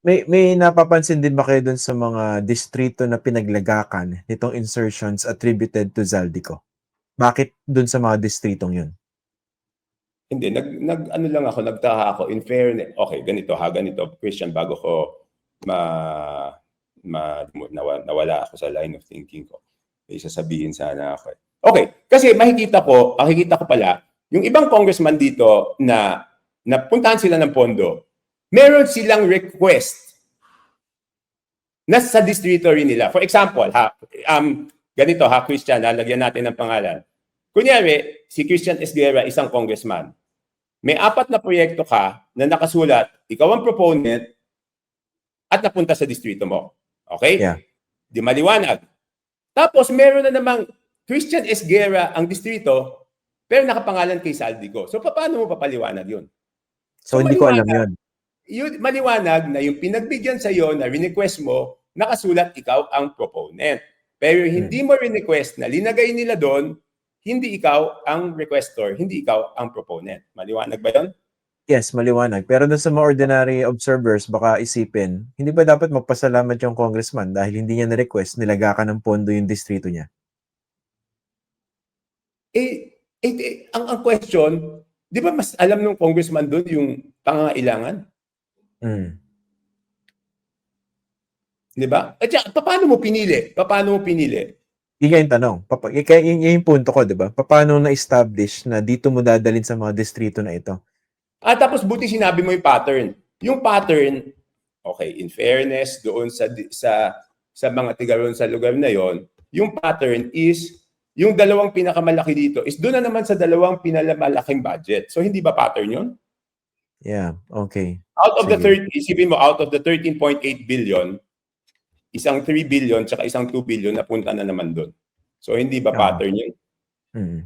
May may napapansin din ba kayo dun sa mga distrito na pinaglagakan nitong insertions attributed to Zaldico? Bakit dun sa mga distritong yun? Hindi, nag, nag ano lang ako, nagtaka ako. In fairness, okay, ganito ha, ganito. Christian, bago ko ma, ma nawa- nawala ako sa line of thinking ko. May sasabihin sana ako. eh. Okay, kasi makikita ko, makikita ko pala, yung ibang congressman dito na napuntahan sila ng pondo, meron silang request na sa distrito rin nila. For example, ha, um, ganito ha, Christian, lalagyan natin ng pangalan. Kunyari, si Christian Esguerra, isang congressman. May apat na proyekto ka na nakasulat, ikaw ang proponent at napunta sa distrito mo. Okay? Yeah. Di maliwanag. Tapos meron na namang Christian Esguerra ang distrito, pero nakapangalan kay Saldico. So paano mo papaliwanag yun? So, So, hindi ko alam yun. Yun, maliwanag na yung pinagbigyan sa iyo na request mo, nakasulat ikaw ang proponent. Pero hindi mo request na linagay nila doon, hindi ikaw ang requestor, hindi ikaw ang proponent. Maliwanag ba yun? Yes, maliwanag. Pero dun sa mga ordinary observers, baka isipin, hindi ba dapat magpasalamat yung congressman dahil hindi niya na-request, nilagakan ng pondo yung distrito niya? Eh, eh, eh, ang, ang question, di ba mas alam ng congressman doon yung pangangailangan? Mm. Di ba? At siya, paano mo pinili? Paano mo pinili? Yun nga yung tanong. Papa, kaya yun, yun yung punto ko, di ba? Paano na-establish na dito mo dadalhin sa mga distrito na ito? At tapos buti sinabi mo yung pattern. Yung pattern, okay, in fairness doon sa di- sa sa mga tigaron sa lugar na yon, yung pattern is yung dalawang pinakamalaki dito is doon na naman sa dalawang pinamalaking budget. So hindi ba pattern yun? Yeah, okay. Out of the Sige. 30, isipin mo, out of the 13.8 billion, isang 3 billion tsaka isang 2 billion napunta na naman doon. So hindi ba Ah. pattern yun? Mm.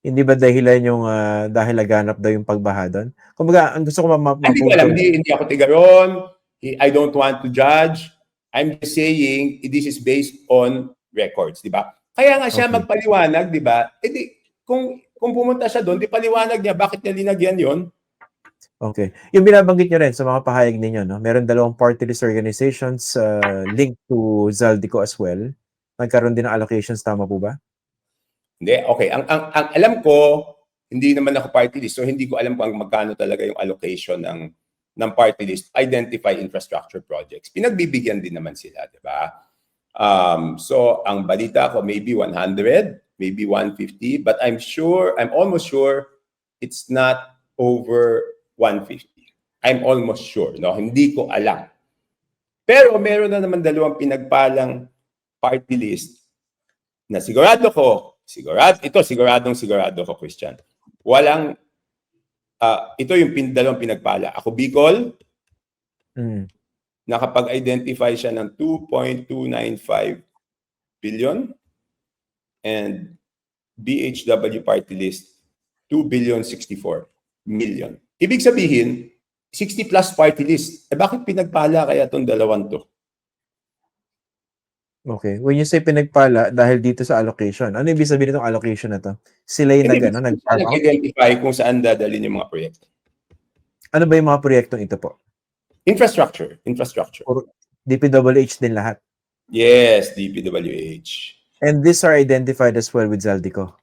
Hindi ba dahilan yung ah, dahil laganap daw yung pagbaha doon? Kumbaga, ang gusto ko ma- ma- Hindi ko alam, hindi, hindi ako tigaron. I don't want to judge. I'm just saying this is based on records, di ba? Kaya nga siya Okay. magpaliwanag, di ba? E di, kung, kung pumunta siya doon, di paliwanag niya, bakit niya linagyan yon? Okay. Yung binabanggit nyo rin sa mga pahayag ninyo, no? meron dalawang party list organizations uh, linked to Zaldico as well. Nagkaroon din ng allocations, tama po ba? Hindi, okay. Ang, ang, ang alam ko, hindi naman ako party list, so hindi ko alam kung magkano talaga yung allocation ng ng party list, identify infrastructure projects. Pinagbibigyan din naman sila, di ba? Um, so, ang balita ko, maybe 100, maybe 150, but I'm sure, I'm almost sure it's not over 150. I'm almost sure, no? Hindi ko alam. Pero meron na naman dalawang pinagpalang party list na sigurado ko, sigurado, ito siguradong sigurado ko, Christian. Walang, ah, ito yung pin, dalawang pinagpala. Ako, Bicol, Mm. nakapag-identify siya ng 2.295 billion and BHW party list 2 billion 64 million. Ibig sabihin, 60 plus party list. Eh bakit pinagpala kaya itong dalawang to? Okay. When you say pinagpala dahil dito sa allocation, ano ibig sabihin itong allocation na to? Sila yung nag, ano, gusto nag ko sana identify kung saan dadalhin yung mga proyekto. Ano ba yung mga proyektong ito po? Infrastructure. Infrastructure. DPWH din lahat. Yes, DPWH. And these are identified as well with Zaldico.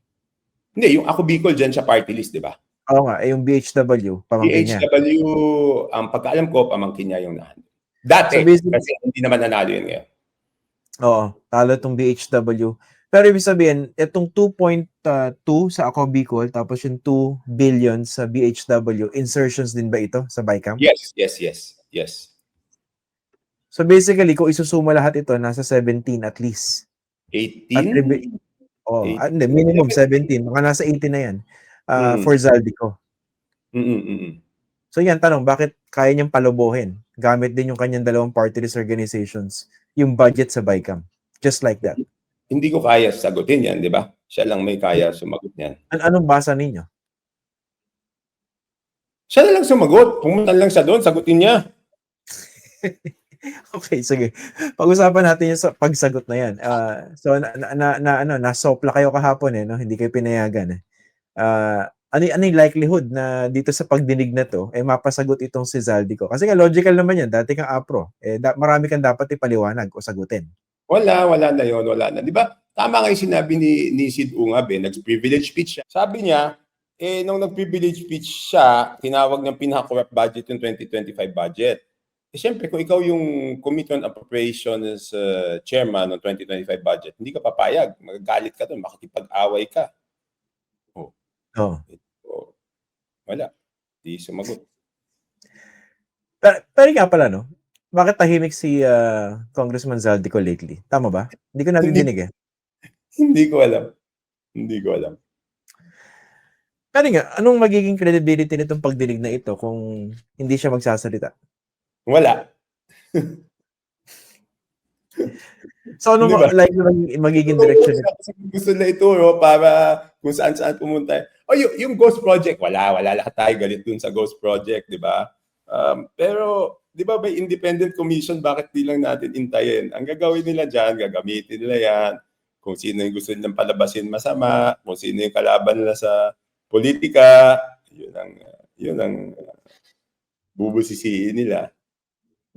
Hindi, yung ako Bicol dyan sa party list, di ba? Oo nga, eh, yung BHW, pamangkin niya. PHW, ang pagkaalam ko, pamangkin niya yung nahan. Dati, So kasi hindi naman nanalo yun ngayon. Oo, talo itong BHW. Pero ibig sabihin, itong 2.2 sa Ako Bicol, tapos yung 2 billion sa BHW, insertions din ba ito sa BICAM? Yes, yes, yes, yes. So basically, kung isusuma lahat ito, nasa 17 at least. 18? Attribu- oh, Eight- ah, hindi, minimum 17. Baka nasa 18 na yan ah, Mm. for Zaldico. Mm-mm, mm-mm. So yan, tanong, bakit kaya niyang palubuhin? Gamit din yung kanyang dalawang party list organizations, yung budget sa BICAM. Just like that. Hindi ko kaya sagutin yan, di ba? Siya lang may kaya sumagot niyan. An anong basa ninyo? Siya na lang sumagot. Pumunta lang siya doon, sagutin niya. Okay, sige. Pag-usapan natin yung sa pagsagot na yan. Ah, so, na, na, na, na, ano, nasopla kayo kahapon eh, no? Hindi kayo pinayagan eh. Ah, ano, ano yung likelihood na dito sa pagdinig na to, eh mapasagot itong si Zaldico? Kasi nga logical naman yan, dati kang APRO. Eh, da- marami kang dapat ipaliwanag o sagutin. Wala, wala na yon wala na. Di ba? Tama nga yung sinabi ni, ni Sid Ungab eh, nag-privilege speech siya. Sabi niya, eh, nung nag-privilege speech siya, tinawag ng pinaka-corrupt budget yung 2025 budget. Eh, siyempre, kung ikaw yung Committee on Appropriations uh, chairman ng 2025 budget, hindi ka papayag. Magagalit ka doon, makikipag-away ka. Oh. O, wala. Di sumagot. Pero, pero nga pala, no? Bakit tahimik si ah, Congressman Zaldico lately? Tama ba? Hindi ko nadidinig eh. Hindi ko alam. Hindi ko alam. Pero nga, anong magiging credibility nitong pagdinig na ito kung hindi siya magsasalita? Wala. So, ano Di ba? like, mag- magiging direction nito? Gusto na ituro para kung saan-saan pumunta. O yung, yung Ghost Project, wala, wala lahat tayo galit dun sa Ghost Project, di ba? Um, pero, di ba may independent commission, bakit di lang natin intayin? Ang gagawin nila dyan, gagamitin nila yan, kung sino yung gusto nilang palabasin masama, kung sino yung kalaban nila sa politika, yun ang, yun ang uh, bubusisiin nila.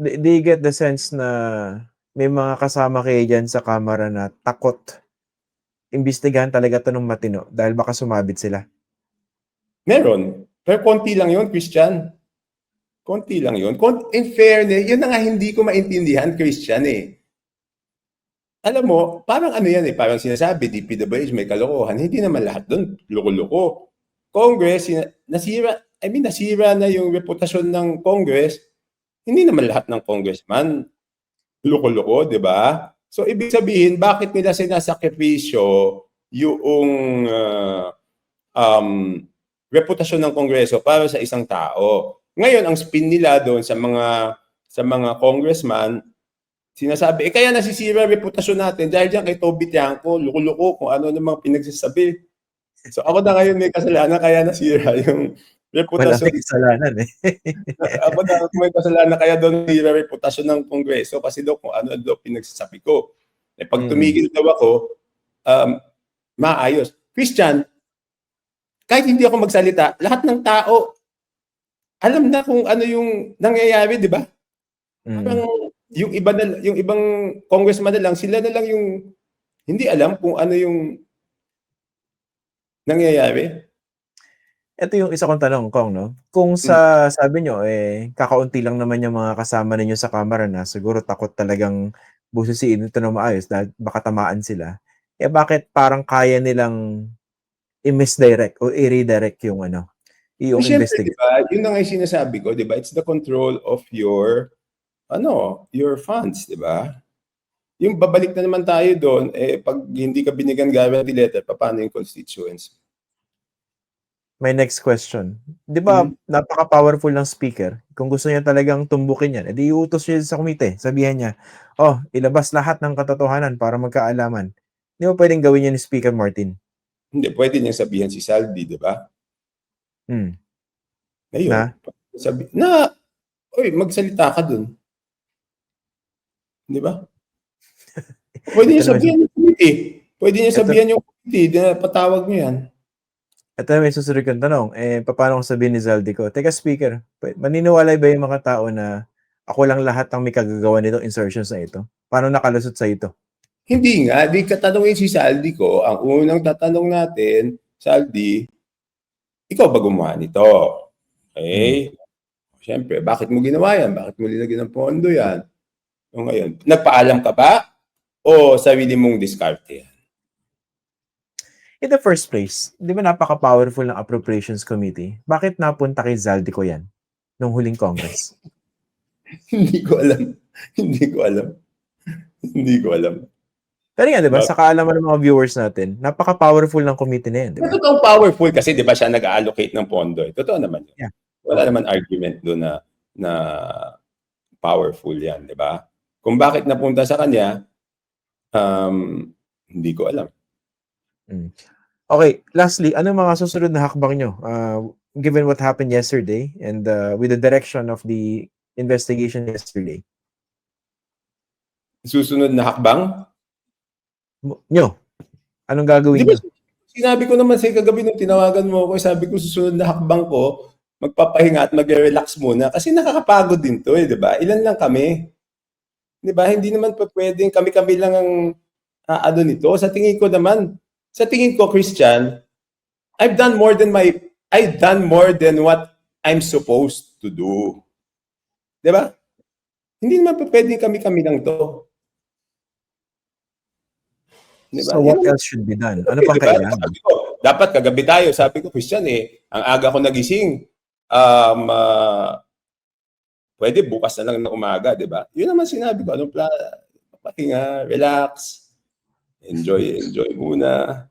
Do you get the sense na may mga kasama kayo dyan sa kamera na takot imbestigahan talaga to ng matino dahil baka sumabit sila? Meron. Pero konti lang yun, Christian. Konti lang yun. Kon- In fairness, yun na nga hindi ko maintindihan, Christian eh. Alam mo, parang ano yan eh, parang sinasabi, DPWH may kalokohan. Hindi naman lahat doon, loko-loko. Congress, nasira, I mean, nasira na yung reputasyon ng Congress. Hindi naman lahat ng congressman loko-loko, di ba? So, ibig sabihin, bakit nila sinasakripisyo yung uh, um, reputasyon ng Kongreso para sa isang tao. Ngayon, ang spin nila doon sa mga sa mga congressman, sinasabi, eh kaya nasisira reputasyon natin dahil diyan kay Toby Tiangco, luko-luko kung ano namang pinagsasabi. So ako na ngayon may kasalanan kaya nasira yung Wala reputasyon. may kasalanan eh. ako na may kasalanan kaya doon nasira reputasyon ng Kongreso kasi daw kung ano daw pinagsasabi ko. Eh pag Mm. tumigil daw ako, um, maayos. Christian, kahit hindi ako magsalita, lahat ng tao alam na kung ano yung nangyayari, di ba? Mm. Parang yung iba na, yung ibang congressman na lang, sila na lang yung hindi alam kung ano yung nangyayari. Ito yung isa kong tanong, Kong, no? Kung sa sabi nyo, eh, kakaunti lang naman yung mga kasama ninyo sa kamera na siguro takot talagang busisiin ito na maayos dahil baka tamaan sila. Eh bakit parang kaya nilang i-misdirect o i-redirect yung ano, yung Siyempre, investigation? di ba, yun na nga yung sinasabi ko, di ba? It's the control of your, ano, your funds, di ba? Yung babalik na naman tayo doon, eh, pag hindi ka binigyan guarantee letter, paano yung constituents? My next question. Di ba, Hmm. napaka-powerful ng speaker. Kung gusto niya talagang tumbukin yan, edi iutos niya sa komite. Sabihan niya, oh, ilabas lahat ng katotohanan para magkaalaman. Di ba pwedeng gawin yan ni Speaker Martin? Hindi, pwede niyang sabihan si Saldi, di ba? Hmm. Ngayon, Na? sabi, na, oy, magsalita ka dun. Di ba? Pwede niya sabihan yung committee. Pwede niya sabihan yung committee, na patawag niyo yan. Ito may susunod kong tanong. Eh, paano kung sabihin ni Zaldico? Teka, speaker, maniniwala ba yung mga tao na ako lang lahat ang may kagagawa nitong insertions na ito? Paano nakalusot sa ito? Hindi nga, di katanungin si Saldi ko, ang unang tatanong natin, Saldi, ikaw ba gumawa nito? Okay? Siyempre, bakit mo ginawa yan? Bakit mo linagyan ng pondo yan? O ngayon, nagpaalam ka ba? O sarili mong diskarte yan? In the first place, di ba napaka-powerful ng Appropriations Committee? Bakit napunta kay Zaldico yan nung huling Congress? Hindi ko alam. Hindi ko alam. Hindi ko alam. Pero nga, di ba, Bak- sa kaalaman ng mga viewers natin, napaka-powerful ng committee na yan, di ba? Totoong powerful kasi 'di ba siya nag-allocate ng pondo. Eh. Totoo naman 'yun. Yeah. Wala naman argument doon na na powerful 'yan, 'di ba? Kung bakit napunta sa kanya, um, hindi ko alam. Okay, lastly, anong mga susunod na hakbang nyo? Uh, given what happened yesterday and uh, with the direction of the investigation yesterday. Susunod na hakbang? Nyo, anong gagawin Di ba nyo? Sinabi ko naman sa kagabi nung tinawagan mo ako, sabi ko susunod na hakbang ko, magpapahinga at mag-relax muna kasi nakakapagod din to eh, di ba? Ilan lang kami. Di ba? Hindi naman pa pwedeng kami-kami lang ang ah, ano nito. Sa tingin ko naman, sa tingin ko, Christian, I've done more than my, I've done more than what I'm supposed to do. Di ba? Hindi naman pa pwedeng kami-kami lang to. Di ba? So what else should be done? Ano pang Diba? kailangan? Sabi ko, dapat kagabi tayo, sabi ko, Christian eh, ang aga ko nagising, um, ah, pwede bukas na lang ng umaga, di ba? Yun naman sinabi ko, anong plan? Pahinga, relax, enjoy, enjoy muna.